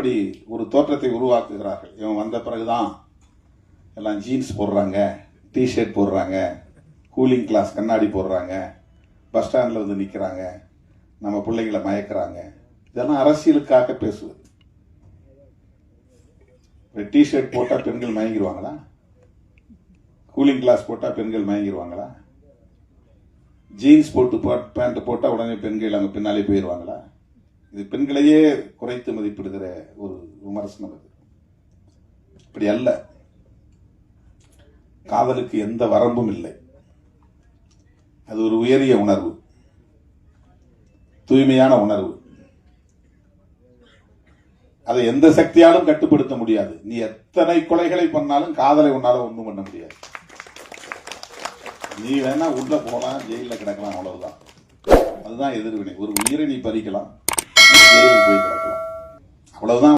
இப்படி ஒரு தோற்றத்தை உருவாக்குகிறார்கள். இவன் வந்த பிறகுதான் எல்லாம் ஜீன்ஸ் போடுறாங்க டிஷர்ட் போடுறாங்க கூலிங் கிளாஸ் கண்ணாடி போடுறாங்க பஸ் ஸ்டாண்டில் வந்து நிற்கிறாங்க நம்ம பிள்ளைங்களை மயக்கிறாங்க. இதெல்லாம் அரசியலுக்காக பேசுவது. டிஷர்ட் போட்டால் பெண்கள் மயங்கிடுவாங்களா? கூலிங் கிளாஸ் போட்டால் பெண்கள் மயங்கிடுவாங்களா? ஜீன்ஸ் போட்டு பேண்ட் போட்டால் உடனே பெண்கள் அங்கே பின்னாலே போயிடுவாங்களா? இது பெண்களையே குறைத்து மதிப்பிடுகிற ஒரு விமர்சனம் அது. இப்படி அல்ல. காதலுக்கு எந்த வரம்பும் இல்லை. அது ஒரு உயரிய உணர்வு. தூய்மையான உணர்வு. அதை எந்த சக்தியாலும் கட்டுப்படுத்த முடியாது. நீ எத்தனை கொலைகளை பண்ணாலும் காதலை உன்னால ஒன்றும் பண்ண முடியாது. நீ வேணா உள்ள போகலாம் ஜெயிலில் கிடக்கலாம் அவ்வளவுதான். அதுதான் எதிர்வினை. ஒரு உயிரை நீ பறிக்கலாம் ஜெயிலுக்கு போய் கிடக்கலாம் அவ்வளவுதான்